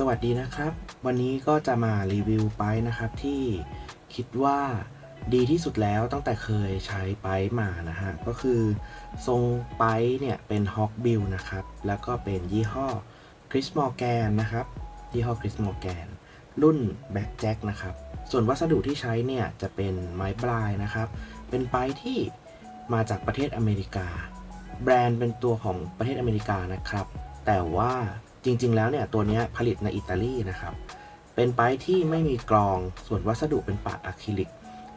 สวัสดีนะครับ วันนี้ก็จะมารีวิวไปนะครับที่คิดว่าดีที่สุดแล้วตั้งแต่เคยใช้ไปมานะฮะ ก็คือทรงไปเนี่ยเป็น Hawk Bill นะครับ แล้วก็เป็นยี่ห้อ Chris Morgan นะครับ ยี่ห้อ Chris Morgan รุ่น Back Jack นะครับ ส่วนวัสดุที่ใช้เนี่ยจะเป็นไม้ปลายนะครับ เป็นไปที่มาจากประเทศอเมริกา แบรนด์เป็นตัวของประเทศอเมริกานะครับ แต่ว่า จริง ๆ แล้วเนี่ยตัวนี้ผลิตในอิตาลีนะครับ เป็นไปที่ไม่มีกรองส่วนวัสดุเป็นปาดอะคริลิก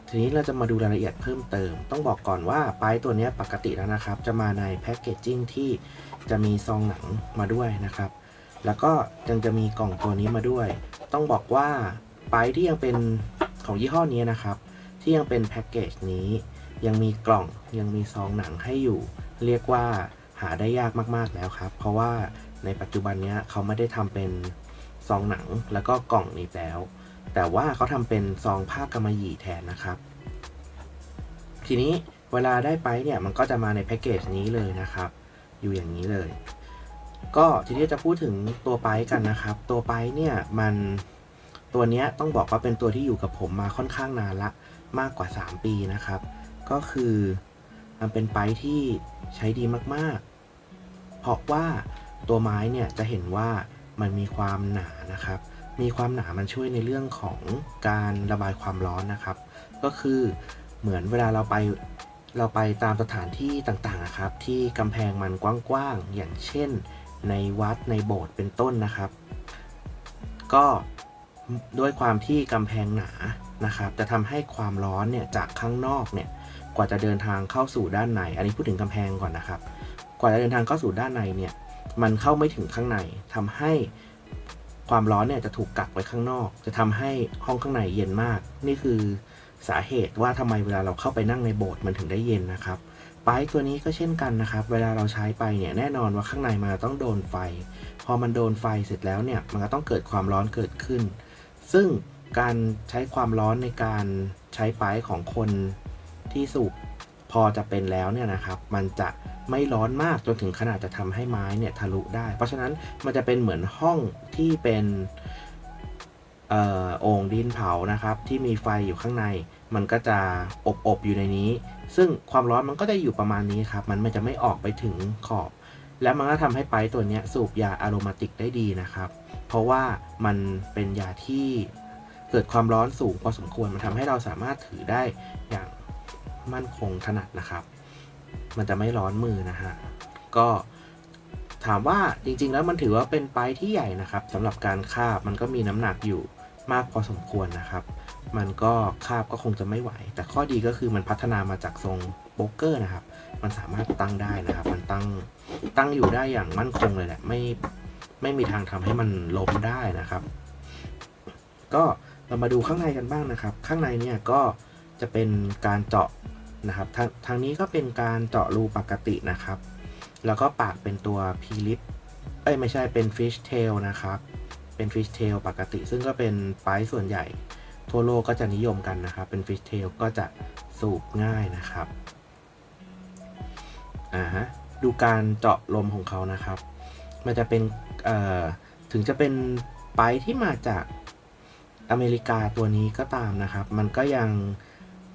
ทีนี้เราจะมาดูรายละเอียดเพิ่มเติม ต้องบอกก่อนว่าไปตัวนี้ปกติแล้วนะครับ จะมาในแพคเกจจิ้งที่จะมีซองหนังมาด้วยนะครับ แล้วก็ยังจะมีกล่องตัวนี้มาด้วย ต้องบอกว่าไปที่ยังเป็นของยี่ห้อนี้นะครับ ที่ยังเป็นแพ็กเกจนี้ยังมีกล่องยังมีซองหนังให้อยู่ เรียกว่าหาได้ยากมากๆแล้วครับ เพราะว่า ในปัจจุบันเนี้ยเขาไม่ได้ทำเป็นซองหนังแล้วก็กล่องนี้แล้ว แต่ว่าเขาทำเป็นซองผ้ากำมะหยี่แทนนะครับ ทีนี้เวลาได้ไปเนี่ยมันก็จะมาในแพ็กเกจนี้เลยนะครับ อยู่อย่างนี้เลย ก็ทีนี้จะพูดถึงตัวไปกันนะครับ ตัวไปเนี่ยมันตัวเนี้ยต้องบอกว่าเป็นตัวที่อยู่กับผมมาค่อนข้างนานละมากกว่า 3 ปีนะครับ ก็คือมันเป็นไปที่ใช้ดีมากๆ เพราะว่า ตัวไม้เนี่ยจะเห็นว่ามันมีความหนานะครับ มีความหนามันช่วยในเรื่องของการระบายความร้อนนะครับ ก็คือเหมือนเวลาเราไปเราไปตามสถานที่ต่างๆนะครับ ที่กำแพงมันกว้างๆอย่างเช่น ในวัดในโบสถ์เป็นต้นนะครับ ก็ด้วยความที่กำแพงหนานะครับจะทำให้ความร้อนเนี่ยจากข้างนอกเนี่ยกว่าจะเดินทางเข้าสู่ด้านใน อันนี้พูดถึงกำแพงก่อนนะครับ กว่าจะเดินทางเข้าสู่ด้านในเนี่ย มันเข้าไม่ถึงข้างในทำให้ความร้อนเนี่ยจะถูกกักไว้ข้างนอก จะทำให้ห้องข้างในเย็นมาก นี่คือสาเหตุว่าทำไมเวลาเราเข้าไปนั่งในโบสถ์มันถึงได้เย็นนะครับไปตัวนี้ก็เช่นกันนะครับ เวลาเราใช้ไปเนี่ยแน่นอนว่าข้างในมันต้องโดนไฟ พอมันโดนไฟเสร็จแล้วเนี่ยมันก็ต้องเกิดความร้อนเกิดขึ้น ซึ่งการใช้ความร้อนในการใช้ไปของคนที่สูบพอจะเป็นแล้วเนี่ยนะครับ มันจะ ไม่ร้อนมากจนถึงขนาดจะทำให้ไม้เนี่ยทะลุได้ เพราะฉะนั้นมันจะเป็นเหมือนห้องที่เป็นเอ่อโอ่งดินเผานะครับ ที่มีไฟอยู่ข้างใน มันก็จะอบอบๆอยู่ในนี้ ซึ่งความร้อนมันก็จะอยู่ประมาณนี้ครับ มันมันจะไม่ออกไปถึงขอบ และมันก็ทำให้ไปตัวนี้สูบยาอะโรมาติกได้ดีนะครับ เพราะว่ามันเป็นยาที่เกิดความร้อนสูงพอสมควร มันทำให้เราสามารถถือได้อย่างมั่นคงถนัดนะครับ มันจะไม่ร้อนมือนะฮะ ก็ถามว่าจริงๆแล้วมันถือว่าเป็นไปที่ใหญ่นะครับสำหรับการคาบมันก็มีน้ำหนักอยู่มากพอสมควรนะครับ มันก็คาบก็คงจะไม่ไหว แต่ข้อดีก็คือมันพัฒนามาจากทรงโป๊กเกอร์นะครับ มันสามารถตั้งได้นะครับ มันตั้งตั้งอยู่ได้อย่างมั่นคงเลยแหละไม่ไม่มีทางทำให้มันล้มได้นะครับ ก็เรามาดูข้างในกันบ้างนะครับ ข้างในเนี่ยก็จะเป็นการเจาะ นะครับทางทางนี้ก็เป็นการเจาะรูปกตินะครับ แล้วก็ปากเป็นตัวพีลิปเอ้ยไม่ใช่เป็นฟิชเทลนะครับ เป็นฟิชเทลปกติ ซึ่งก็เป็นไฟส่วนใหญ่ ทั่วโลกก็จะนิยมกันนะครับ เป็นฟิชเทลก็จะสูบง่ายนะครับอ่าฮะดูการเจาะลมของเขานะครับ มันจะเป็นเอ่อถึงจะเป็นไปที่มาจากอเมริกาตัวนี้ก็ตามนะครับ มันก็ยัง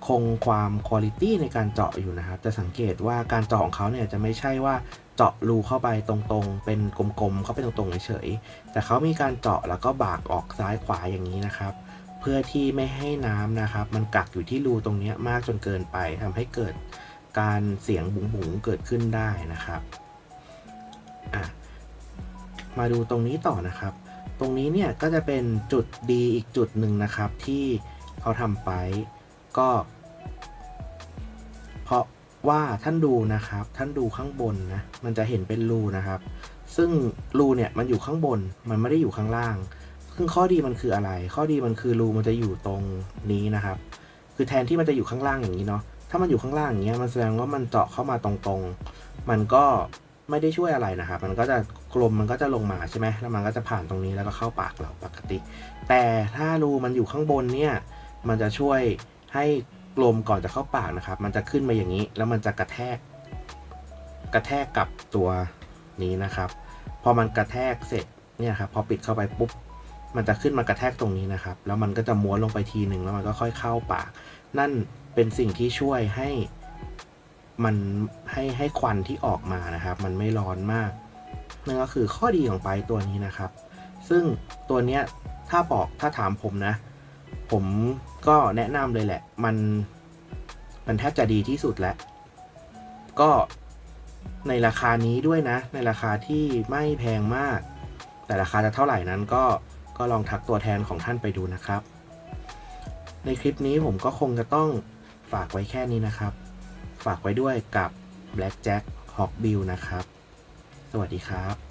คงความคุณภาพในการเจาะอยู่นะครับ จะสังเกตว่าการเจาะของเขาเนี่ยจะไม่ใช่ว่าเจาะรูเข้าไปตรงๆ เป็นกลมๆ เข้าไปตรงๆเฉยๆ แต่เขามีการเจาะแล้วก็บากออกซ้ายขวาอย่างนี้นะครับ เพื่อที่ไม่ให้น้ำนะครับ มันกักอยู่ที่รูตรงนี้มากจนเกินไปทำให้เกิดการเสียงบุ๋งๆ เกิดขึ้นได้นะครับ มาดูตรงนี้ต่อนะครับ ตรงนี้เนี่ยก็จะเป็นจุดดีอีกจุดหนึ่งนะครับที่เขาทำไปก็เว่าท่านดูนะครับ ท่านดูข้างบนนะ มันจะเห็นเป็นรูนะครับ ซึ่งรูเนี่ยมันอยู่ข้างบน มันไม่ได้อยู่ข้างล่าง ซึ่งข้อดีมันคืออะไร ข้อดีมันคือรูมันจะอยู่ตรงนี้นะครับ คือแทนที่มันจะอยู่ข้างล่างอย่างนี้เนาะ ถ้ามันอยู่ข้างล่างอย่างเงี้ย มันแสดงว่ามันเจาะเข้ามาตรงๆ มันก็ไม่ได้ช่วยอะไรนะครับ มันก็จะกลมมันก็จะลงมาใช่ไหมแล้วมันก็จะผ่านตรงนี้แล้วก็เข้าปากเราปกติ แต่ถ้ารูมันอยู่ข้างบนเนี่ย มันจะช่วยให้ ลมก่อนจะเข้าปากนะครับ มันจะขึ้นมาอย่างนี้ แล้วมันจะกระแทก กระแทกกับตัวนี้นะครับ พอมันกระแทกเสร็จเนี่ยครับ พอปิดเข้าไปปุ๊บ มันจะขึ้นมากระแทกตรงนี้นะครับ แล้วมันก็จะม้วนลงไปทีหนึ่งแล้วมันก็ค่อยเข้าปาก นั่นเป็นสิ่งที่ช่วยให้มันให้ให้ควันที่ออกมานะครับ มันไม่ร้อนมากนั่นก็คือข้อดีของไปตัวนี้นะครับ ซึ่งตัวเนี้ยถ้าบอกถ้าถามผมนะ ผม ก็แนะนำเลยแหละ มันมันแทบจะดีที่สุดแล้ว ก็ในราคานี้ด้วยนะ ในราคาที่ไม่แพงมาก แต่ราคาจะเท่าไหร่นั้นก็ก็ลองทักตัวแทนของท่านไปดูนะครับ ในคลิปนี้ผมก็คงจะต้องฝากไว้แค่นี้นะครับ ฝากไว้ด้วยกับ Blackjack Hawkbill นะครับ สวัสดีครับ